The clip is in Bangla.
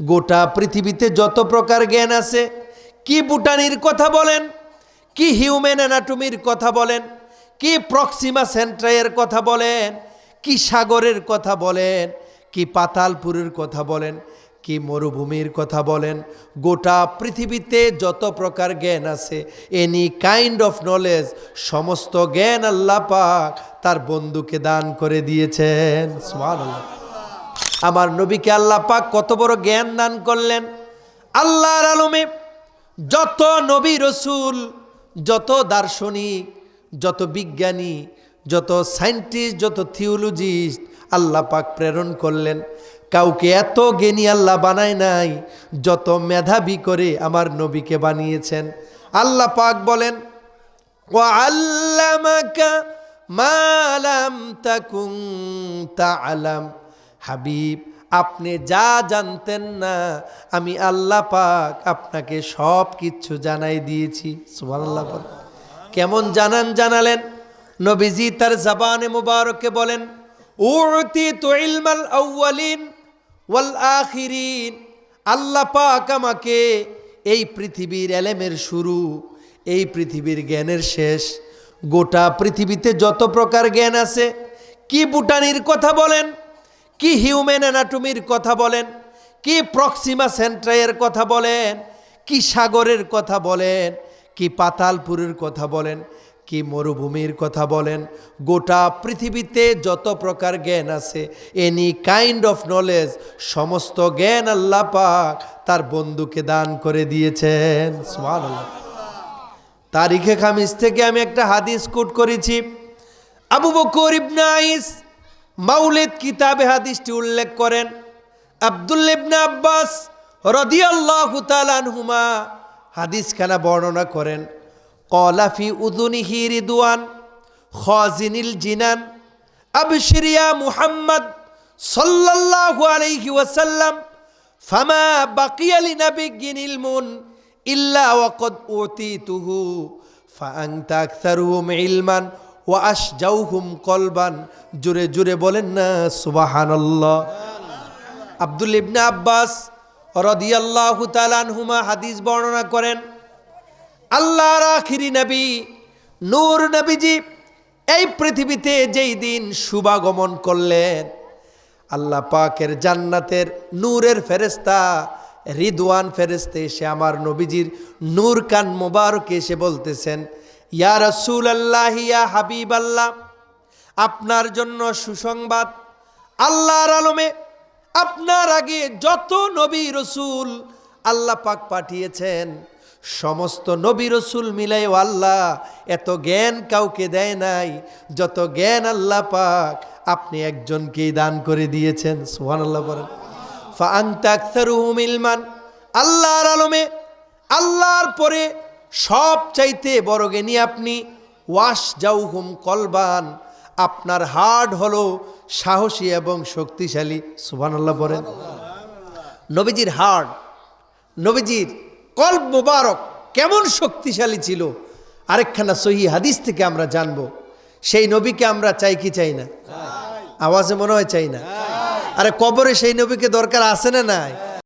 গোটা পৃথিবীতে যত প্রকার জ্ঞান আছে, কি বুটানির কথা বলেন, কি হিউম্যান অ্যানাটমির কথা বলেন, কি প্রক্সিমা সেন্ট্রাইয়ের কথা বলেন, কি সাগরের কথা বলেন, কি পাতালপুরের কথা বলেন, কি মরুভূমির কথা বলেন, গোটা পৃথিবীতে যত প্রকার জ্ঞান আছে এনি কাইন্ড অফ নলেজ সমস্ত জ্ঞান আল্লাহ পাক তার বন্ধুকে দান করে দিয়েছেন। সুবহানাল্লাহ। আমার নবীকে আল্লাহ পাক কত বড় জ্ঞান দান করলেন। আল্লাহর আলমে যত নবী রসুল, যত দার্শনিক, যত বিজ্ঞানী, যত সায়েন্টিস্ট যত থিওলজিস্ট আল্লাহ পাক প্রেরণ করলেন। কাউকে এত জ্ঞানী আল্লাহ বানায় নাই যত মেধাবী করে আমার নবীকে বানিয়েছেন। আল্লাহ পাক বলেন ও আল্লামাকা মালাম তাকুম তা আলাম হাবিব, আপনি যা জানতেন না, আমি আল্লাহ পাক আপনাকে সব কিছু জানাই দিয়েছি। সুবহানাল্লাহ কেমন জানান জানালেন? নবীজি তার জবানে মুবারকে বলেন আল্লাহ পাক আমাকে এই পৃথিবীর এলেমের শুরু, এই পৃথিবীর জ্ঞানের শেষ, গোটা পৃথিবীতে যত প্রকার জ্ঞান আছে, কি বুটানির কথা বলেন? কি হিউম্যান অ্যানাটমির কথা বলেন? কি প্রক্সিমা সেন্ট্রাইয়ের কথা বলেন? কি সাগরের কথা বলেন? কি পাতালপুরের কথা বলেন? কি মরুভূমির কথা বলেন? গোটা পৃথিবীতে যত প্রকার জ্ঞান আছে এনি কাইন্ড অফ নলেজ সমস্ত জ্ঞান আল্লাহ পাক তার বন্ধুকে দান করে দিয়েছেন। তারিখে খামিস থেকে আমি একটা হাদিস কোট করেছি। আবু বকর ইবনে আইস মাউলিদ কিতাবে হাদিসটি উল্লেখ করেন আব্দুল ইবনে আব্বাস রাদিয়াল্লাহু আনহুমা হাদিসখানা বর্ণনা করেন কলাফি উদুনিহি রিদওয়ান খাজিনিল জিনান আবশিরিয়া মুহাম্মদ সাল্লাল্লাহু আলাইহি ওয়াসাল্লাম, ফামা বাকিয়া লিনাবিয়্যিন ইলমুন ইল্লা ওয়াকদ উতিতুহু ফাআনতা আকসারুহুম ইলমান ওয়া আশজাউহুম কলবান। জুরে জুরে বলেন না, সুবহানাল্লাহ। আব্দুল ইবনে আব্বাস রাদিয়াল্লাহু আনহুমা হাদিস বর্ণনা করেন, আল্লাহর আখিরি নবী, নূর নবীজি এই পৃথিবীতে যেই দিন শুভাগমন করলেন, আল্লাহ পাকের জান্নাতের নূরের ফেরেস্তা রিদওয়ান ফেরেস্তে এসে আমার নবীজির নূর কান মোবারক এসে বলতেছেন ইয়া রসুল আল্লাহ ইয়া হাবিব আল্লাহ আপনার জন্য সুসংবাদ আল্লাহর আলমে, আপনার আগে যত নবী রসুল আল্লাহ পাক পাঠিয়েছেন, সমস্ত নবী রসুল মিলাইও আল্লাহ, এত জ্ঞান কাউকে দেয় নাই, যত জ্ঞান আল্লাহ পাক আপনি একজনকেই দান করে দিয়েছেন। সুহান আল্লাহ বলেন ফাংতাকসারুহুম ইলমান আল্লাহর আলমে, আল্লাহর পরে সব চাইতে বড় জ্ঞানী আপনি ওয়াশ জাউহুম কলবান। আপনার হার্ট হলো সাহসী এবং শক্তিশালী। সুবান আল্লাহ বলেন। নবীজির হার্ট, নবীজির কল্প মোবারক কেমন শক্তিশালী ছিল। আরেকখানা সহি হাদিস থেকে আমরা জানব, সেই নবীকে আমরা চাই কি চাই না? আওয়াজে মনে হয় চাই না? আরে কবরে সেই নবীকে দরকার আছে না নাই?